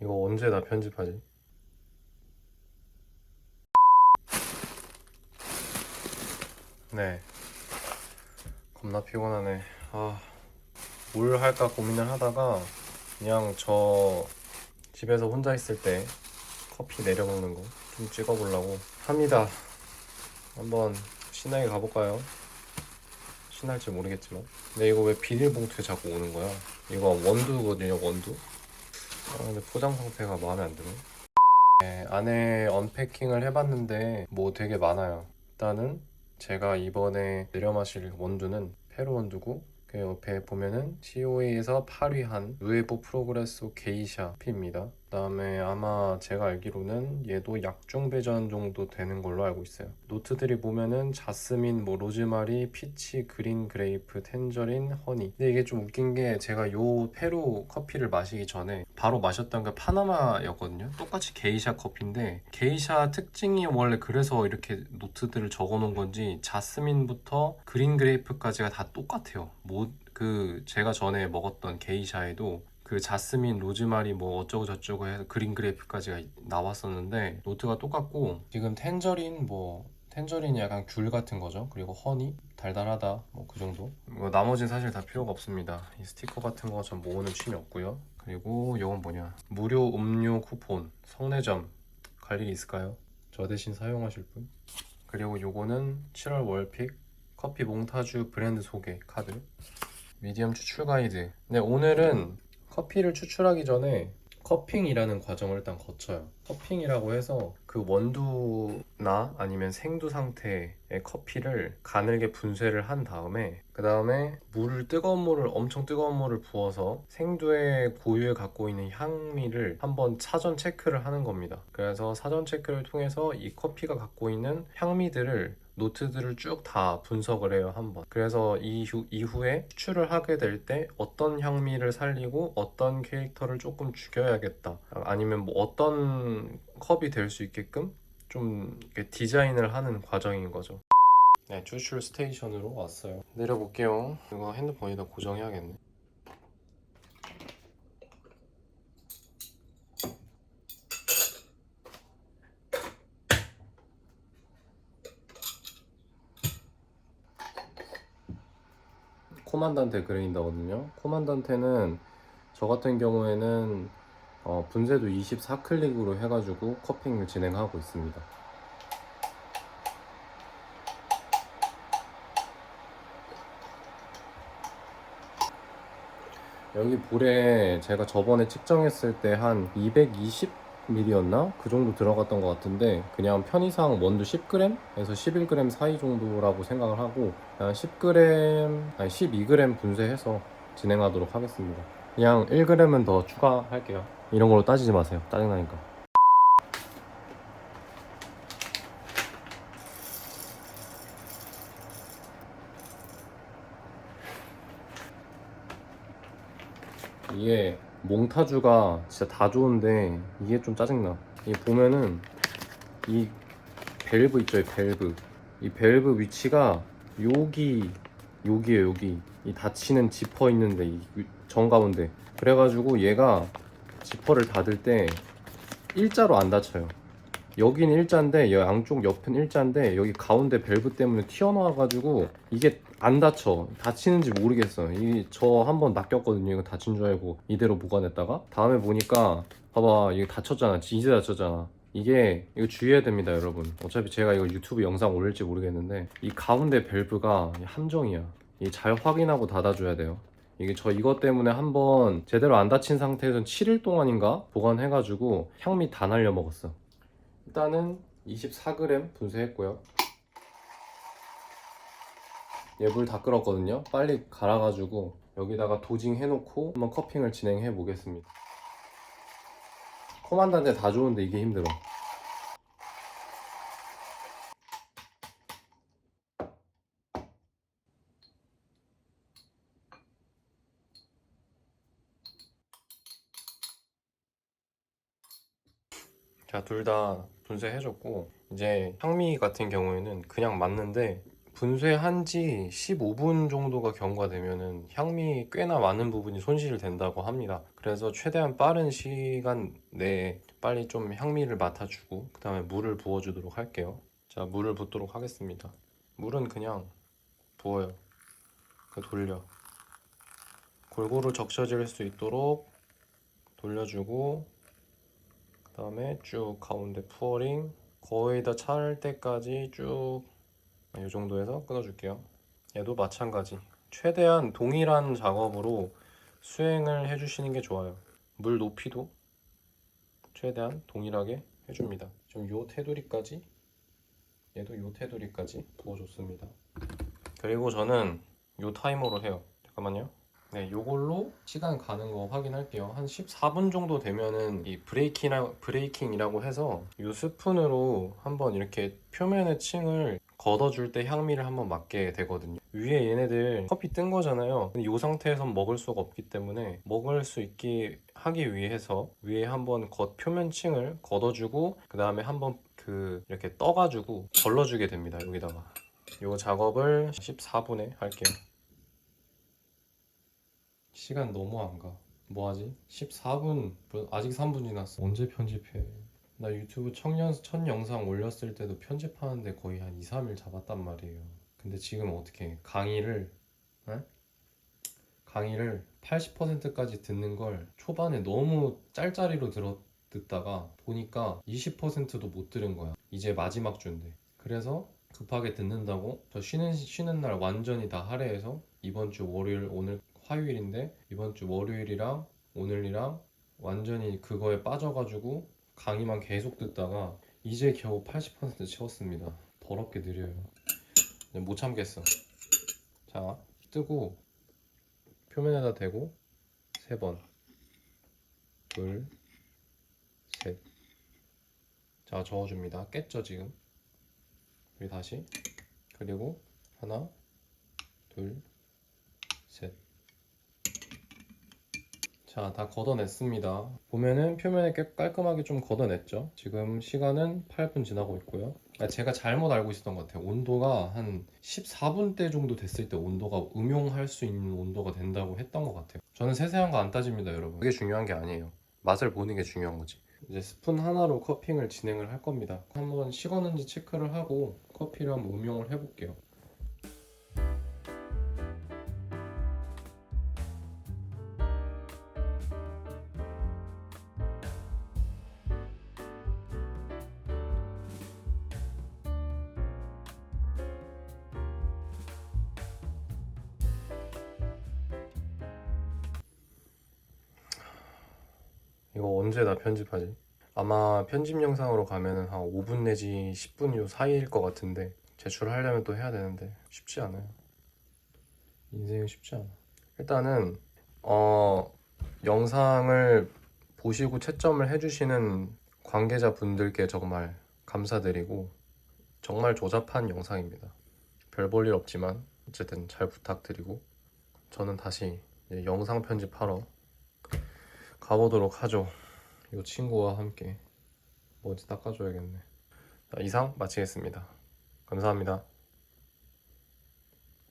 이거 언제 다 편집하지? 네. 겁나 피곤하네. 아, 뭘 할까 고민을 하다가 그냥 저 집에서 혼자 있을 때 커피 내려 먹는 거 좀 찍어 보려고 합니다. 한번 신나게 가볼까요? 신날지 모르겠지만. 근데 이거 왜 비닐봉투에 자꾸 오는 거야? 이거 원두거든요, 원두. 아, 근데 포장 상태가 마음에 안 드네. 네, 안에 언패킹을 해봤는데 뭐 되게 많아요. 일단은 제가 이번에 내려 마실 원두는 페루 원두고 그 옆에 보면은 COA에서 8위한 누에보 프로그레소 게이샤 피입니다. 그다음에 아마 제가 알기로는 얘도 약중 배전 정도 되는 걸로 알고 있어요. 노트들이 보면은 자스민, 뭐 로즈마리, 피치, 그린 그레이프, 텐저린, 허니. 근데 이게 좀 웃긴 게 제가 요 페루 커피를 마시기 전에 바로 마셨던 게 파나마였거든요. 똑같이 게이샤 커피인데 게이샤 특징이 원래 그래서 이렇게 노트들을 적어놓은 건지 자스민부터 그린 그레이프까지가 다 똑같아요. 뭐 그 제가 전에 먹었던 게이샤에도 그 자스민, 로즈마리 뭐 어쩌고 저쩌고 해서 그린 그레이프까지가 나왔었는데 노트가 똑같고 지금 텐저린 뭐 텐저린이 약간 귤 같은 거죠. 그리고 허니 달달하다 뭐 그 정도. 뭐 나머지는 사실 다 필요가 없습니다. 이 스티커 같은 거 전 모으는 취미 없고요. 그리고 이건 뭐냐 무료 음료 쿠폰 성내점 갈 일이 있을까요? 저 대신 사용하실 분? 그리고 요거는 7월 월픽 커피 몽타주 브랜드 소개 카드 미디엄 추출 가이드. 네, 오늘은 커피를 추출하기 전에 커핑이라는 과정을 일단 거쳐요. 커핑이라고 해서 그 원두나 아니면 생두 상태의 커피를 가늘게 분쇄를 한 다음에 그 다음에 물을 뜨거운 물을 엄청 뜨거운 물을 부어서 생두의 고유에 갖고 있는 향미를 한번 사전 체크를 하는 겁니다. 그래서 사전 체크를 통해서 이 커피가 갖고 있는 향미들을 노트들을 쭉 다 분석을 해요 한번. 그래서 이후, 이후에 추출을 하게 될 때 어떤 향미를 살리고 어떤 캐릭터를 조금 죽여야겠다. 아니면 뭐 어떤 컵이 될 수 있게끔 좀 디자인을 하는 과정인 거죠. 네 추출 스테이션으로 왔어요. 내려볼게요. 이거 핸드폰에다 고정해야겠네 코만단테 그레인더거든요. 코만단테는 저 같은 경우에는 어, 분쇄도 24클릭으로 해가지고 커핑을 진행하고 있습니다. 여기 볼에 제가 저번에 측정했을 때 한 220ml였나? 그 정도 들어갔던 것 같은데 그냥 편의상 원두 10g에서 11g 사이 정도라고 생각을 하고 한 10g, 아니 12g 분쇄해서 진행하도록 하겠습니다. 그냥 1g은 더 추가할게요. 이런 걸로 따지지 마세요. 짜증나니까. 이게 몽타주가 진짜 다 좋은데 이게 좀 짜증나. 이 보면은 이 밸브 있죠, 이 밸브. 이 밸브 위치가 여기 여기에요, 여기. 이 닫히는 지퍼 있는데 이 정가운데. 그래가지고 얘가 지퍼를 닫을 때 일자로 안 닫혀요. 여기는 일자인데 여 양쪽 옆은 일자인데 여기 가운데 밸브 때문에 튀어나와가지고 이게 안 닫혀 닫히는지 모르겠어 이저 한 번 낚였거든요. 이거 닫힌 줄 알고 이대로 보관했다가. 다음에 보니까 봐봐 이거 닫혔잖아. 이제 닫혔잖아. 이게 이거 주의해야 됩니다 여러분. 어차피 제가 이거 유튜브 영상 올릴지 모르겠는데 이 가운데 밸브가 함정이야. 이 잘 확인하고 닫아줘야 돼요. 이게 저 이것 때문에 한번 제대로 안 닫힌 상태에서 7일 동안인가 보관해가지고 향미 다 날려 먹었어. 일단은 24g 분쇄했고요. 얘물 다 끓었거든요. 빨리 갈아가지고 여기다가 도징 해놓고 한번 커핑을 진행해 보겠습니다. 코만단테 다 좋은데 이게 힘들어. 자, 둘 다 분쇄해줬고 이제 향미 같은 경우에는 그냥 맞는데 분쇄한 지 15분 정도가 경과되면은 향미 꽤나 많은 부분이 손실이 된다고 합니다. 그래서 최대한 빠른 시간 내에 빨리 좀 향미를 맡아주고 그 다음에 물을 부어주도록 할게요. 자, 물을 붓도록 하겠습니다. 물은 그냥 부어요. 그 돌려. 골고루 적셔질 수 있도록 돌려주고 그 다음에 쭉 가운데 푸어링 거의 다 찰 때까지 쭉 이 정도에서 끊어줄게요. 얘도 마찬가지. 최대한 동일한 작업으로 수행을 해주시는 게 좋아요. 물 높이도 최대한 동일하게 해줍니다. 좀요 테두리까지 얘도 요 테두리까지 부어줬습니다. 그리고 저는 요 타이머로 해요. 잠깐만요. 네, 요걸로 시간 가는 거 확인할게요. 한 14분 정도 되면은 이 브레이킹이라, 브레이킹이라고 해서 요 스푼으로 한번 이렇게 표면의 층을 걷어줄 때 향미를 한번 맡게 되거든요. 위에 얘네들 커피 뜬 거잖아요. 근데 이 상태에선 먹을 수가 없기 때문에 먹을 수 있게 하기 위해서 위에 한번 겉 표면층을 걷어주고 그 다음에 한번 그 이렇게 떠가지고 걸러주게 됩니다. 여기다가 이 작업을 14분에 할게요. 시간 너무 안 가. 뭐하지? 14분 아직 3분 지났어. 언제 편집해? 나 유튜브 청년, 첫 영상 올렸을 때도 편집하는데 거의 한 2, 3일 잡았단 말이에요. 근데 지금 어떻게 강의를 에? 강의를 80%까지 듣는 걸 초반에 너무 짤짤이로 들어 듣다가 보니까 20%도 못 들은 거야. 이제 마지막 주인데. 그래서 급하게 듣는다고 저 쉬는 쉬는 날 완전히 다 할애해서 이번 주 월요일 오늘 화요일인데 이번 주 월요일이랑 오늘이랑 완전히 그거에 빠져가지고 강의만 계속 듣다가 이제 겨우 80% 채웠습니다. 더럽게 느려요. 못 참겠어. 자, 뜨고 표면에다 대고 세 번, 둘, 셋. 자, 저어줍니다. 깼죠 지금? 그리고 다시 그리고 하나, 둘, 셋. 자, 다 걷어냈습니다. 보면은 표면에 꽤 깔끔하게 좀 걷어냈죠. 지금 시간은 8분 지나고 있고요. 아, 제가 잘못 알고 있었던 것 같아요. 온도가 한 14분대 정도 됐을 때 온도가 음용할 수 있는 온도가 된다고 했던 것 같아요. 저는 세세한 거 안 따집니다, 여러분. 그게 중요한 게 아니에요. 맛을 보는 게 중요한 거지. 이제 스푼 하나로 커핑을 진행을 할 겁니다. 한번 식었는지 체크를 하고 커피를 한번 음용을 해볼게요. 이거 언제 다 편집하지? 아마 편집 영상으로 가면은 한 5분 내지 10분 요 사이일 것 같은데 제출하려면 또 해야 되는데 쉽지 않아요. 인생은 쉽지 않아. 일단은 어 영상을 보시고 채점을 해주시는 관계자 분들께 정말 감사드리고 정말 조잡한 영상입니다. 별 볼 일 없지만 어쨌든 잘 부탁드리고 저는 다시 영상 편집하러 가보도록 하죠. 이 친구와 함께 먼지 닦아줘야겠네. 자, 이상 마치겠습니다. 감사합니다.